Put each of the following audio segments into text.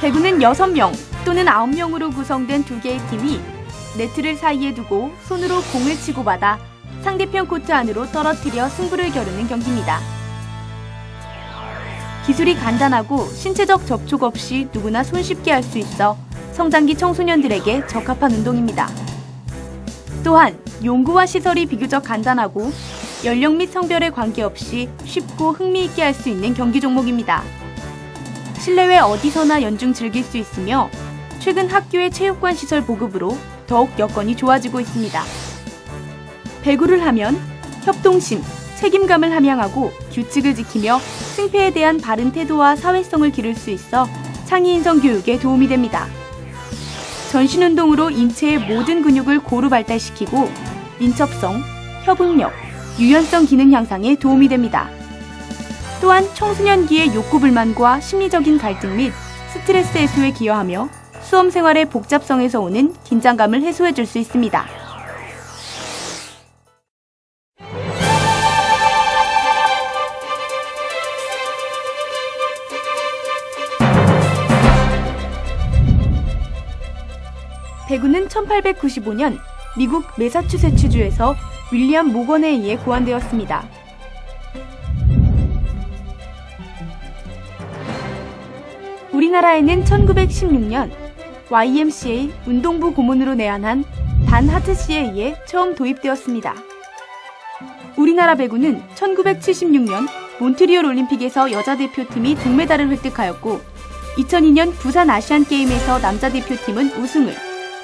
배구는 6명 또는 9명으로 구성된 두 개의 팀이 네트를 사이에 두고 손으로 공을 치고받아 상대편 코트 안으로 떨어뜨려 승부를 겨루는 경기입니다. 기술이 간단하고 신체적 접촉 없이 누구나 손쉽게 할 수 있어 성장기 청소년들에게 적합한 운동입니다. 또한 용구와 시설이 비교적 간단하고 연령 및 성별에 관계없이 쉽고 흥미있게 할 수 있는 경기 종목입니다. 실내외 어디서나 연중 즐길 수 있으며 최근 학교의 체육관 시설 보급으로 더욱 여건이 좋아지고 있습니다. 배구를 하면 협동심, 책임감을 함양하고 규칙을 지키며 승패에 대한 바른 태도와 사회성을 기를 수 있어 창의 인성 교육에 도움이 됩니다. 전신 운동으로 인체의 모든 근육을 고루 발달시키고 민첩성, 협응력, 유연성 기능 향상에 도움이 됩니다. 또한 청소년기의 욕구 불만과 심리적인 갈등 및 스트레스 해소에 기여하며 수험 생활의 복잡성에서 오는 긴장감을 해소해 줄 수 있습니다. 배구는 1895년 미국 매사추세츠주에서 윌리엄 모건에 의해 고안되었습니다. 우리나라에는 1916년 YMCA 운동부 고문으로 내한한 단 하트 씨에 의해 처음 도입되었습니다. 우리나라 배구는 1976년 몬트리올 올림픽에서 여자 대표팀이 동메달을 획득하였고 2002년 부산 아시안 게임에서 남자 대표팀은 우승을,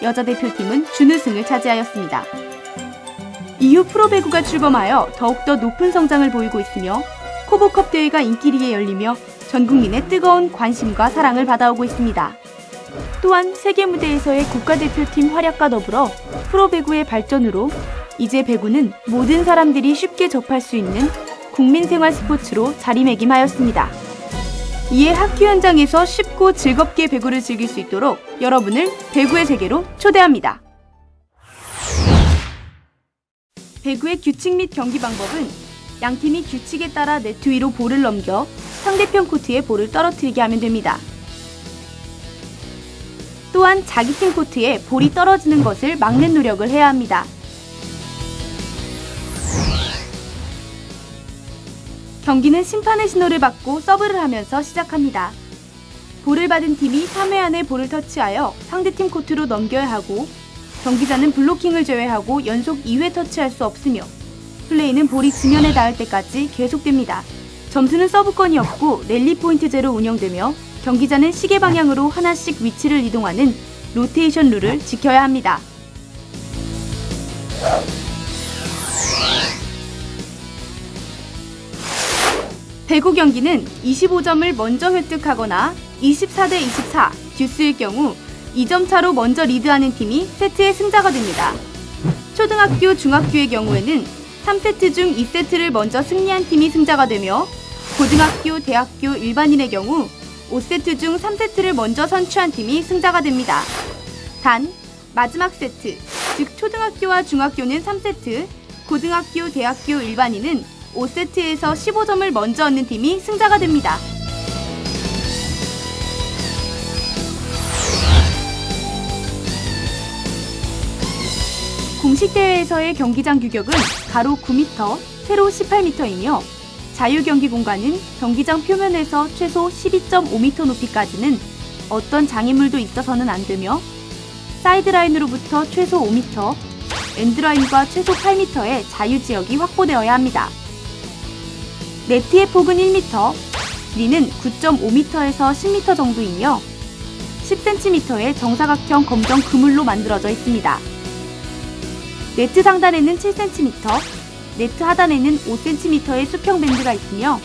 여자 대표팀은 준우승을 차지하였습니다. 이후 프로배구가 출범하여 더욱더 높은 성장을 보이고 있으며 코보컵 대회가 인기리에 열리며 전 국민의 뜨거운 관심과 사랑을 받아오고 있습니다. 또한 세계 무대에서의 국가대표팀 활약과 더불어 프로배구의 발전으로 이제 배구는 모든 사람들이 쉽게 접할 수 있는 국민생활 스포츠로 자리매김하였습니다. 이에 학교 현장에서 쉽고 즐겁게 배구를 즐길 수 있도록 여러분을 배구의 세계로 초대합니다. 배구의 규칙 및 경기 방법은 양팀이 규칙에 따라 네트 위로 볼을 넘겨 상대편 코트에 볼을 떨어뜨리게 하면 됩니다. 또한 자기 팀 코트에 볼이 떨어지는 것을 막는 노력을 해야 합니다. 경기는 심판의 신호를 받고 서브를 하면서 시작합니다. 볼을 받은 팀이 3회 안에 볼을 터치하여 상대팀 코트로 넘겨야 하고 경기자는 블로킹을 제외하고 연속 2회 터치할 수 없으며 플레이는 볼이 지면에 닿을 때까지 계속됩니다. 점수는 서브권이 없고 랠리 포인트제로 운영되며 경기자는 시계 방향으로 하나씩 위치를 이동하는 로테이션 룰을 지켜야 합니다. 배구 경기는 25점을 먼저 획득하거나 24대 24 듀스일 경우 2점 차로 먼저 리드하는 팀이 세트의 승자가 됩니다. 초등학교, 중학교의 경우에는 3세트 중 2세트를 먼저 승리한 팀이 승자가 되며 고등학교, 대학교, 일반인의 경우 5세트 중 3세트를 먼저 선취한 팀이 승자가 됩니다. 단, 마지막 세트, 즉 초등학교와 중학교는 3세트, 고등학교, 대학교, 일반인은 5세트에서 15점을 먼저 얻는 팀이 승자가 됩니다. 공식 대회에서의 경기장 규격은 가로 9m, 세로 18m이며 자유 경기 공간은 경기장 표면에서 최소 12.5m 높이까지는 어떤 장애물도 있어서는 안 되며 사이드라인으로부터 최소 5m, 엔드라인과 최소 8m의 자유 지역이 확보되어야 합니다. 네트의 폭은 1m, 길이는 9.5m에서 10m 정도이며 10cm의 정사각형 검정 그물로 만들어져 있습니다. 네트 상단에는 7cm, 네트 하단에는 5cm의 수평 밴드가 있으며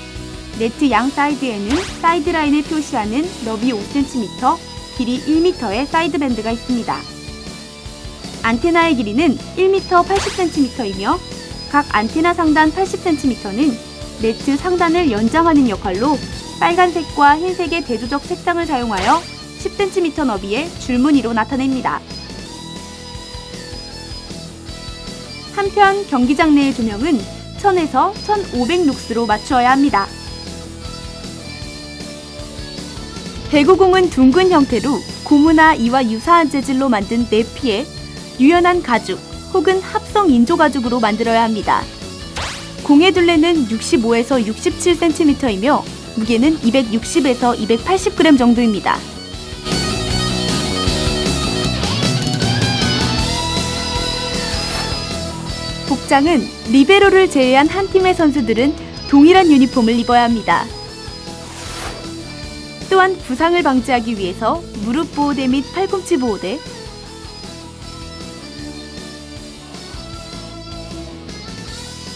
네트 양 사이드에는 사이드라인을 표시하는 너비 5cm, 길이 1m의 사이드 밴드가 있습니다. 안테나의 길이는 1m 80cm이며 각 안테나 상단 80cm는 네트 상단을 연장하는 역할로 빨간색과 흰색의 대조적 색상을 사용하여 10cm 너비의 줄무늬로 나타냅니다. 한편 경기장 내의 조명은 1000에서 1500 룩스로 맞추어야 합니다. 배구공은 둥근 형태로 고무나 이와 유사한 재질로 만든 내피에 유연한 가죽 혹은 합성 인조 가죽으로 만들어야 합니다. 공의 둘레는 65에서 67cm이며 무게는 260에서 280g 정도입니다. 복장은 리베로를 제외한 한 팀의 선수들은 동일한 유니폼을 입어야 합니다. 또한 부상을 방지하기 위해서 무릎 보호대 및 팔꿈치 보호대,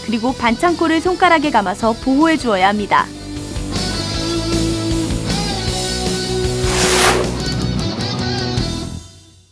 그리고 반창고를 손가락에 감아서 보호해 주어야 합니다.